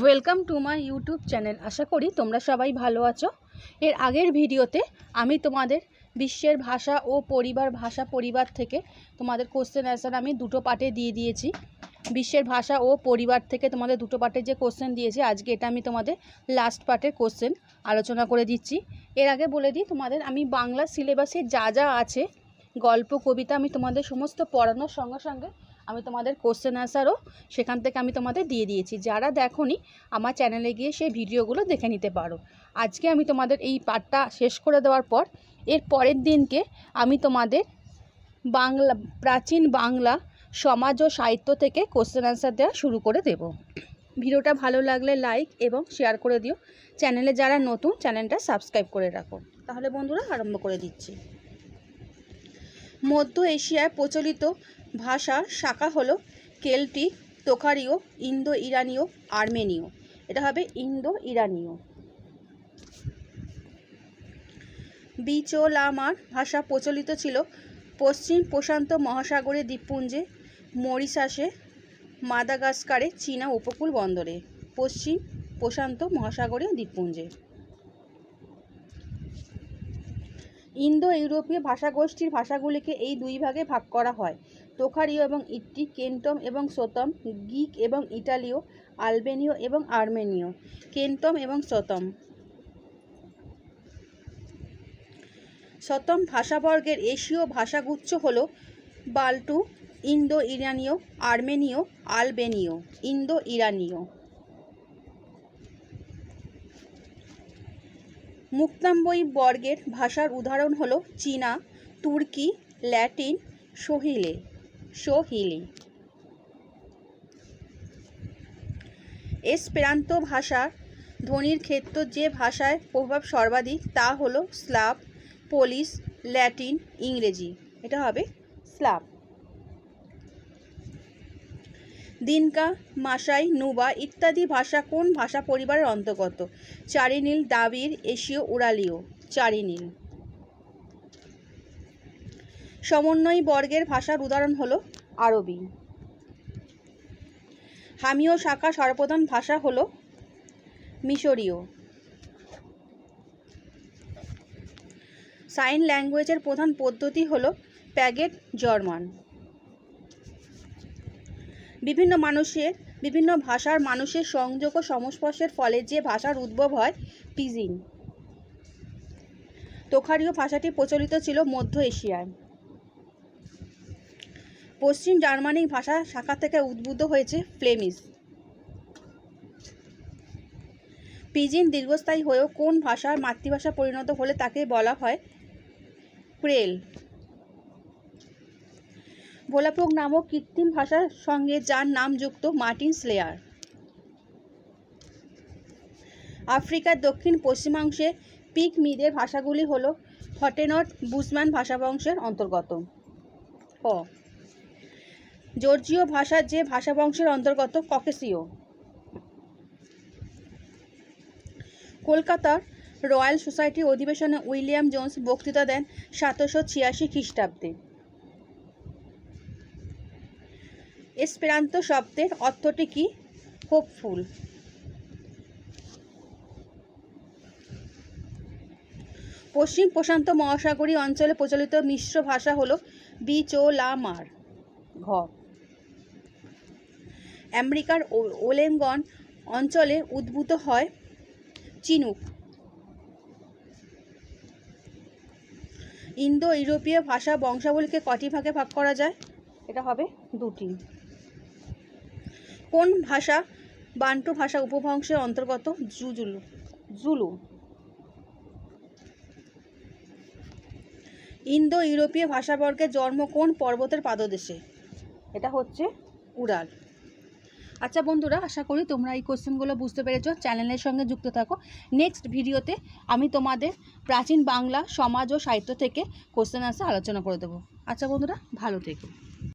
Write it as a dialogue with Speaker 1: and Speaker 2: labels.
Speaker 1: Welcome to my YouTube channel. আশা করি তোমরা সবাই ভালো আছো। এর আগের ভিডিওতে আমি তোমাদের বিশ্বের ভাষা ও পরিবার, ভাষা পরিবার থেকে তোমাদের কোশ্চেন অ্যান্সার আমি দুটো পার্টে দিয়ে দিয়েছি। বিশ্বের ভাষা ও পরিবার থেকে তোমাদের দুটো পার্টের যে কোশ্চেন দিয়েছি, আজকে এটা আমি তোমাদের লাস্ট পার্টের কোশ্চেন আলোচনা করে দিচ্ছি। এর আগে বলে দিই, তোমাদের আমি বাংলা সিলেবাসে যা যা আছে গল্প, কবিতা আমি তোমাদের সমস্ত পড়ানোর সঙ্গে সঙ্গে আমি তোমাদের কোশ্চেন অ্যান্সারও সেখান থেকে আমি তোমাদের দিয়ে দিয়েছি। যারা দেখোনি, আমার চ্যানেলে গিয়ে সেই ভিডিওগুলো দেখে নিতে পারো। আজকে আমি তোমাদের এই পাঠটা শেষ করে দেওয়ার পর, এর পরের দিনকে আমি তোমাদের বাংলা, প্রাচীন বাংলা সমাজ ও সাহিত্য থেকে কোশ্চেন অ্যান্সার দেওয়া শুরু করে দেব। ভিডিওটা ভালো লাগলে লাইক এবং শেয়ার করে দিও। চ্যানেলে যারা নতুন চ্যানেলটা সাবস্ক্রাইব করে রাখো। তাহলে বন্ধুরা, আরম্ভ করে দিচ্ছি। মধ্য এশিয়ায় প্রচলিত ভাষার শাখা হলো কেল্টিক তোখারীয় ইন্দো ইরানীয় আর্মেনীয়। এটা হবে ইন্দো ইরানীয় বিচোলামার ভাষা প্রচলিত ছিল পশ্চিম প্রশান্ত মহাসাগরের দ্বীপপুঞ্জে, মরিশাসে, মাদাগাস্কারে, চীনা উপকূল বন্দরে, পশ্চিম প্রশান্ত মহাসাগরীয় দ্বীপপুঞ্জে। ইন্দো ইউরোপীয় ভাষাগোষ্ঠীর ভাষাগুলিকে এই দুই ভাগে ভাগ করা হয়। তোখারীয় এবং ইট্টি, কেন্টম এবং সোতম গিক এবং ইটালীয়, আলবেনীয় এবং আর্মেনীয়। কেন্টম এবং সোতম। শতম ভাষাবর্গের এশীয় ভাষাগুচ্ছ হল বাল্টু ইন্দো ইরানীয় আর্মেনীয়, আলবেনীয় ইন্দো ইরানীয় মুক্তাম্বই বর্গের ভাষার উদাহরণ হলো চীনা, তুর্কি, ল্যাটিন, সোহিলে, সোহিলি। এসপেরান্তো ভাষার ধ্বনির ক্ষেত্র যে ভাষায় প্রভাব সর্বাধিক তা হলো স্লাব পোলিশ, ল্যাটিন, ইংরেজি। এটা হবে স্লাভ। দিনকা মাসাই নুবা ইত্যাদি ভাষা কোন ভাষা পরিবারের অন্তর্গত? চারিনীল, দাবির, এশীয়, উড়ালীয়। চারিনীল। সমন্বয়ী বর্গের ভাষার উদাহরণ হলো আরবি। হামীয় শাখা সর্বপ্রধান ভাষা হলো মিশরীয়। সাইন ল্যাঙ্গুয়েজের প্রধান পদ্ধতি হলো প্যাগেট জার্মান। বিভিন্ন মানুষের, বিভিন্ন ভাষার মানুষের সংযোগ ও সংস্পর্শের ফলে যে ভাষার উদ্ভব হয় পিজিন তোখারীয় ভাষাটি প্রচলিত ছিল মধ্য এশিয়ায়। পশ্চিম জার্মানিক ভাষা শাখা থেকে উদ্ভূত হয়েছে ফ্লেমিস। পিজিন দীর্ঘস্থায়ী হয়েও কোন ভাষার মাতৃভাষা পরিণত হলে তাকে বলা হয় ক্রেল? ভোলাপুক নামক কৃত্রিম ভাষার সঙ্গে যার নাম যুক্ত মার্টিন স্লেয়ার। আফ্রিকার দক্ষিণ পশ্চিমাংশে পিকমিদের ভাষাগুলি হল হটেনট বুসম্যান ভাষাবংশের অন্তর্গত। ক জর্জীয় ভাষা যে ভাষাবংশের অন্তর্গত, ককেসীয়। কলকাতার রয়্যাল সোসাইটির অধিবেশনে উইলিয়াম জোন্স বক্তৃতা দেন সতেরোশো ছিয়াশি খ্রিস্টাব্দে। এসপেরান্তো শব্দের অর্থটি কি? হোপফুল পশ্চিম প্রশান্ত মহাসাগরীয় অঞ্চলে প্রচলিত মিশ্র ভাষা হল বিচোলামার ঘ। আমেরিকার ওলেঙ্গন অঞ্চলে উদ্ভূত হয় চিনুক। ইন্দো ইউরোপীয় ভাষা বংশাবলীকে কটি ভাগে ভাগ করা যায়? এটা হবে দুটি। কোন ভাষা বান্টু ভাষা উপভংশের অন্তর্গত? জুজুলু। জুলু। ইন্দো ইউরোপীয় ভাষাবর্গের জন্ম কোন পর্বতের পাদদেশে? এটা হচ্ছে উড়াল। আচ্ছা বন্ধুরা, আশা করি তোমরা এই কোশ্চেনগুলো বুঝতে পেরেছ। চ্যানেলের সঙ্গে যুক্ত থাকো। নেক্সট ভিডিওতে আমি তোমাদের প্রাচীন বাংলা সমাজ ও সাহিত্য থেকে কোশ্চেন আনসার আলোচনা করে দেবো। আচ্ছা বন্ধুরা, ভালো থেকো।